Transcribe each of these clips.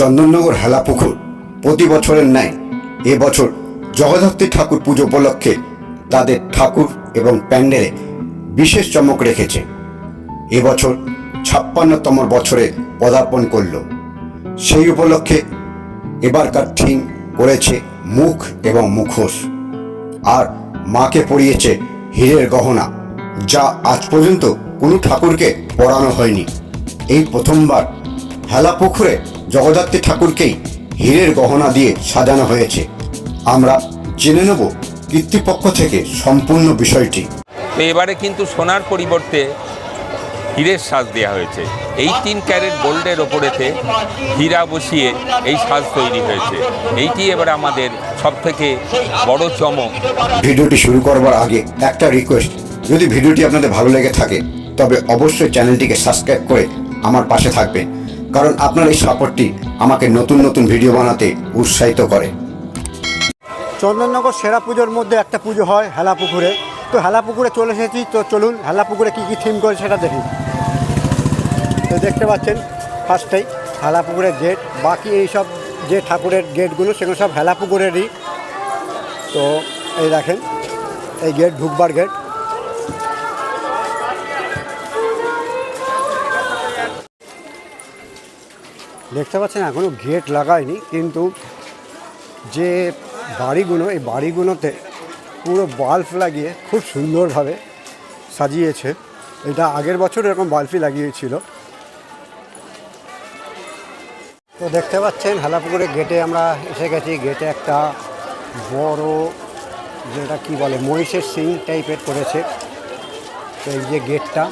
চন্দননগর হেলাপুকুর প্রতি বছরের ন্যায় এবছর জগদ্ধাত্রী ঠাকুর পুজো উপলক্ষে তাদের ঠাকুর এবং প্যান্ডেলে বিশেষ চমক রেখেছে। এবছর ছাপ্পান্নতম বছরে পদার্পণ করল। সেই উপলক্ষে এবারকার থিম করেছে মুখ এবং মুখোশ। আর মাকে পরিয়েছে হীরের গহনা, যা আজ পর্যন্ত কোনো ঠাকুরকে পরানো হয়নি। এই প্রথমবার হেলা পুকুরে জগদ্ধাত্রী ঠাকুরকেই হীরের গহনা দিয়ে সাজানো হয়েছে। আমরা জেনে নেব কর্তৃপক্ষ থেকে সম্পূর্ণ বিষয়টি। তো এবারে কিন্তু সোনার পরিবর্তে হীরের সাজ দেওয়া হয়েছে। এইটিন ক্যারেট গোল্ডের ওপরেতে হীরা বসিয়ে এই সাজ তৈরি হয়েছে। এইটি এবার আমাদের সবথেকে বড় চমক। ভিডিওটি শুরু করবার আগে একটা রিকোয়েস্ট যদি ভিডিওটি আপনাদের ভালো লেগে থাকে তবে অবশ্যই চ্যানেলটিকে সাবস্ক্রাইব করে আমার পাশে থাকবেন। কারণ আপনার এই সাপোর্টটি আমাকে নতুন নতুন ভিডিও বানাতে উৎসাহিত করে। চন্দননগর সেরা পুজোর মধ্যে একটা পুজো হয় হেলা পুকুরে তো হেলা পুকুরে চলে এসেছি, তো চলুন হেলা পুকুরে কী কী থিম করে সেটা দেখি। তো দেখতে পাচ্ছেন ফার্স্টেই হেলা পুকুরের গেট বাকি এই সব যে ঠাকুরের গেটগুলো সেগুলো সব হেলা পুকুরেরই তো এই দেখেন, এই গেট ঢুকবার গেট দেখতে পাচ্ছেন এখনও গেট লাগায়নি, কিন্তু যে বাড়িগুলো, এই বাড়িগুলোতে পুরো বাল্ব লাগিয়ে খুব সুন্দরভাবে সাজিয়েছে। এটা আগের বছর এরকম বাল্বই লাগিয়েছিল। তো দেখতে পাচ্ছেন, হেলাপুকুরে গেটে আমরা এসে গেছি। গেটে একটা বড় যেটা কি বলে, মহিষের সিং টাইপের করেছে। তো এই যে গেটটা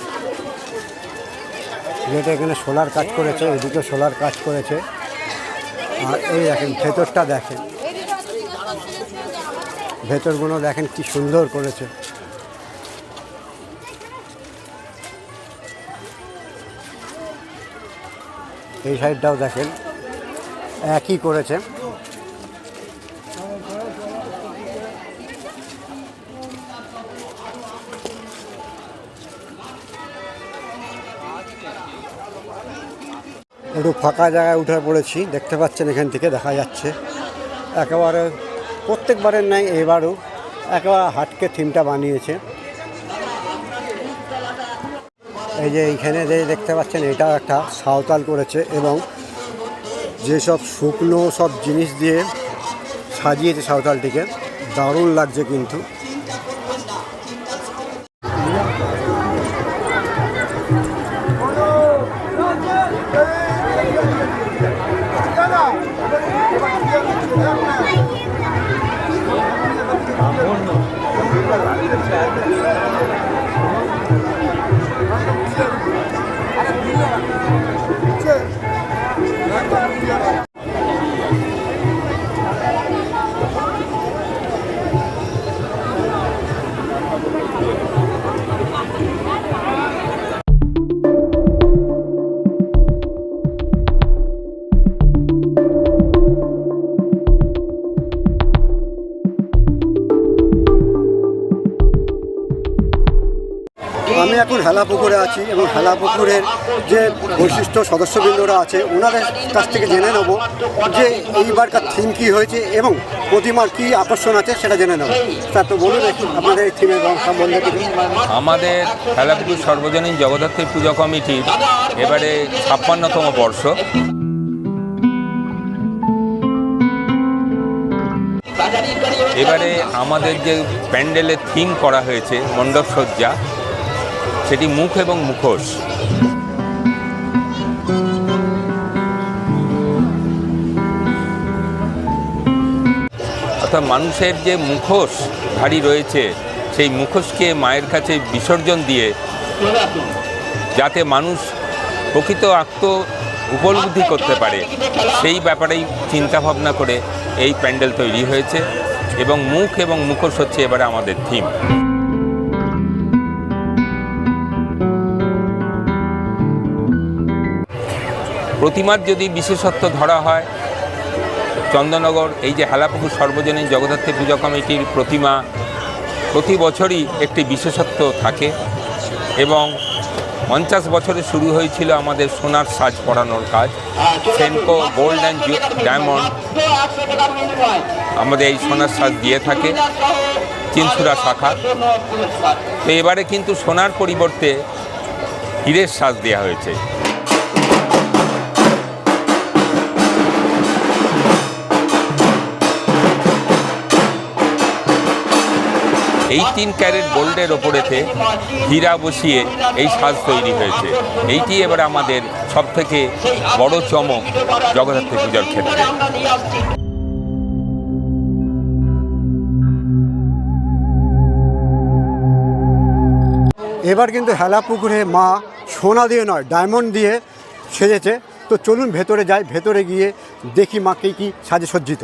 গেটে এখানে সোলার কাজ করেছে এদিকে সোলার কাজ করেছে। আর এই দেখেন, ভেতরটা দেখেন। ভেতরগুলো দেখেন কি সুন্দর করেছে। এই সাইডটাও দেখেন, একই করেছে। একটু ফাঁকা জায়গায় উঠে পড়েছি, দেখতে পাচ্ছেন এখান থেকে, দেখা যাচ্ছে। একেবারে প্রত্যেকবারের নাই এবারও একেবারে হাটকে থিমটা বানিয়েছে। এই যে এইখানে যে দেখতে পাচ্ছেন, এটা একটা সাঁওতাল করেছে এবং যেসব শুকনো সব জিনিস দিয়ে সাজিয়েছে সাঁওতালটিকে, দারুণ লাগছে কিন্তু। আমি এখন হেলাপুকুরে আছি এবং হেলাপুকুরের যে বৈশিষ্ট্য সদস্যবৃন্দরা আছে, ওনাদের কাছ থেকে জেনে নেব যে এইবারকার থিম কী হয়েছে এবং প্রতিমার কী আকর্ষণ আছে সেটা জেনে নেব। তা তো বলুন আপনাদের এই থিমের সম্বন্ধে আমাদের খেলাপুকুর সর্বজনীন জগদ্ধাত্রী পূজা কমিটির এবারে ছাপ্পান্নতম বর্ষ। এবারে আমাদের যে প্যান্ডেলের থিম করা হয়েছে মণ্ডপ সজ্জা সেটি মুখ এবং মুখোশ। অর্থাৎ মানুষের যে মুখোশ ভারী রয়েছে, সেই মুখোশকে মায়ের কাছে বিসর্জন দিয়ে যাতে মানুষ প্রকৃত আত্ম উপলব্ধি করতে পারে, সেই ব্যাপারেই চিন্তা ভাবনা করে এই প্যান্ডেল তৈরি হয়েছে এবং মুখ এবং মুখোশ হচ্ছে এবারে আমাদের থিম। প্রতিমার যদি বিশেষত্ব ধরা হয় চন্দননগর এই যে হালাপুকুর সর্বজনীন জগদ্ধাত্রী পূজা কমিটির প্রতিমা, প্রতি বছরই একটি বিশেষত্ব থাকে এবং পঞ্চাশ বছরে শুরু হয়েছিল আমাদের সোনার সাজ পরানোর কাজ সেনকো গোল্ড অ্যান্ড ডায়মন্ড আমাদের এই সোনার সাজ দিয়ে থাকে চিনসুরা শাখা। তো এবারে কিন্তু সোনার পরিবর্তে হীরের সাজ দেওয়া হয়েছে। এই তিন ক্যারেট গোল্ডের ওপরেতে হীরা বসিয়ে এই সাজ তৈরি হয়েছে। এইটি এবার আমাদের সব থেকে বড় চমক জগদ্ধাত্রী পূজার ক্ষেত্রে। এবার কিন্তু হেলা পুকুরে মা সোনা দিয়ে নয়, ডায়মন্ড দিয়ে সেজেছে। তো চলুন ভেতরে যাই, ভেতরে গিয়ে দেখি মাকে কি সাজে সজ্জিত।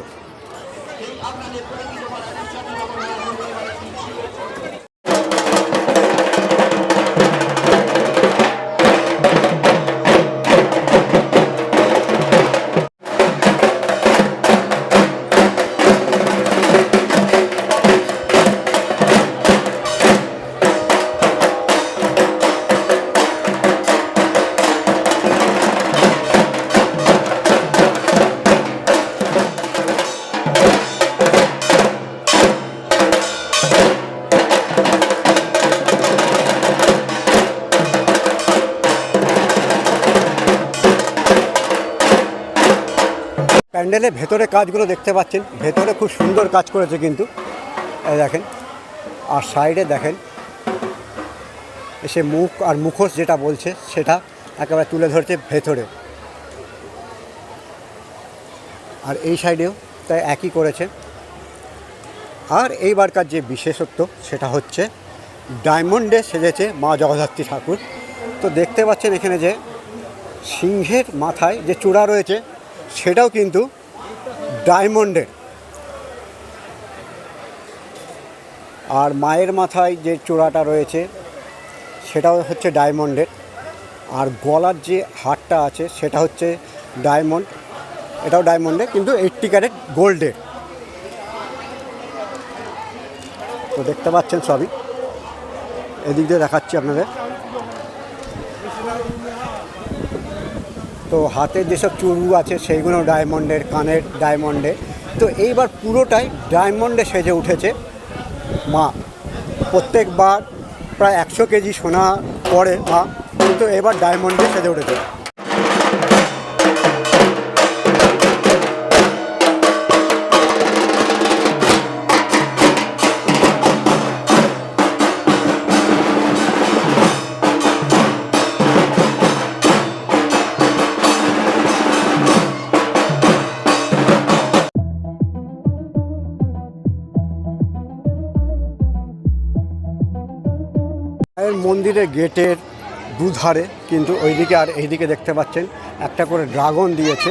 প্যান্ডেলের ভেতরে কাজগুলো দেখতে পাচ্ছেন। ভেতরে খুব সুন্দর কাজ করেছে কিন্তু। দেখেন, আর সাইডে দেখেন সে মুখ আর মুখোশ যেটা বলছে, সেটা একেবারে তুলে ধরছে ভেতরে। আর এই সাইডেও তাই একই করেছে। আর এইবারকার যে বিশেষত্ব, সেটা হচ্ছে ডায়মন্ডে সেজেছে মা জগদ্ধাত্রী ঠাকুর। তো দেখতে পাচ্ছেন এখানে যে সিংহের মাথায় যে চূড়া রয়েছে সেটাও কিন্তু ডায়মন্ডের। আর মায়ের মাথায় যে চূড়াটা রয়েছে, সেটাও হচ্ছে ডায়মন্ডের। আর গলার যে হারটা আছে, সেটা হচ্ছে ডায়মন্ড। এটাও ডায়মন্ডের, কিন্তু এইটটি ক্যারেট গোল্ডের। তো দেখতে পাচ্ছেন সবই। এদিক দিয়ে দেখাচ্ছি আপনাদের। তো হাতে যেসব চুরু আছে সেইগুলো ডায়মন্ডের কানের ডায়মন্ডে। তো এইবার পুরোটাই ডায়মন্ডে সেজে উঠেছে। মা, প্রত্যেকবার প্রায় একশো কেজি সোনা পরে মা, কিন্তু এবার ডায়মন্ডে সেজে উঠেছে। মন্দিরের গেটের দুধারে কিন্তু ওইদিকে আর এইদিকে দেখতে পাচ্ছেন একটা করে ড্রাগন দিয়েছে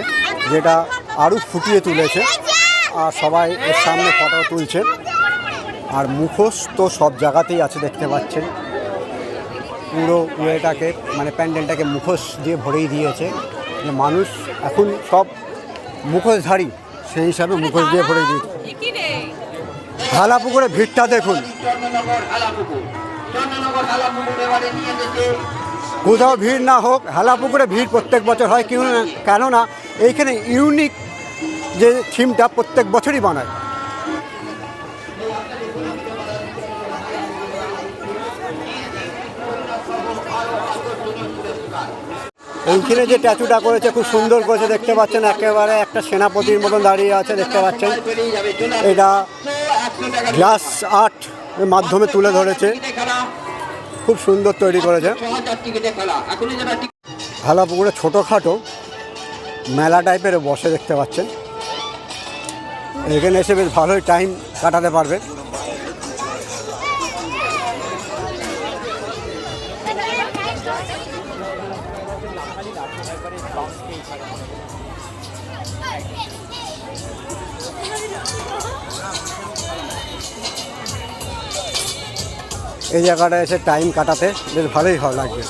যেটা আরও ফুটিয়ে তুলেছে আর সবাই এর সামনে ফটো তুলছে আর মুখোশ তো সব জায়গাতেই আছে দেখতে পাচ্ছেন। পুরো ওয়েটাকে মানে প্যান্ডেলটাকে মুখোশ দিয়ে ভরেই দিয়েছে যে মানুষ এখন সব মুখোশধারী সেই হিসাবে মুখোশ দিয়ে ভরে দিয়েছে। ঢালা পুকুরে ভিড়টা দেখুন। কোথাও ভিড় না হোক হেলা পুকুরে ভিড় প্রত্যেক বছর হয় কেউ না কেননা এইখানে ইউনিক যে থিমটা প্রত্যেক বছরই বানায়। এইখানে যে ট্যাচুটা করেছে খুব সুন্দর করেছে দেখতে পাচ্ছেন একেবারে একটা সেনাপতির মতন দাঁড়িয়ে আছে দেখতে পাচ্ছেন। এটা গ্লাস আর্ট মাধ্যমে তুলে ধরেছে। খুব সুন্দর তৈরি করেছে। হালা পুকুরে ছোটোখাটো মেলা টাইপের বসে দেখতে পাচ্ছেন। এখানে এসে বেশ ভালোই টাইম কাটাতে পারবে। এই জায়গাটা এসে টাইম কাটাতে বেশ ভালোই ভালো লাগবে।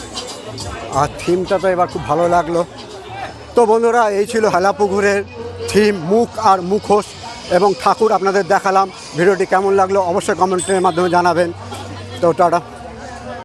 আর থিমটা তো এবার খুব ভালো লাগল। তো বন্ধুরা, এই ছিল হেলাপুকুরের থিম মুখ আর মুখোশ এবং ঠাকুর আপনাদের দেখালাম। ভিডিওটি কেমন লাগল অবশ্যই কমেন্টের মাধ্যমে জানাবেন। তো টাটা।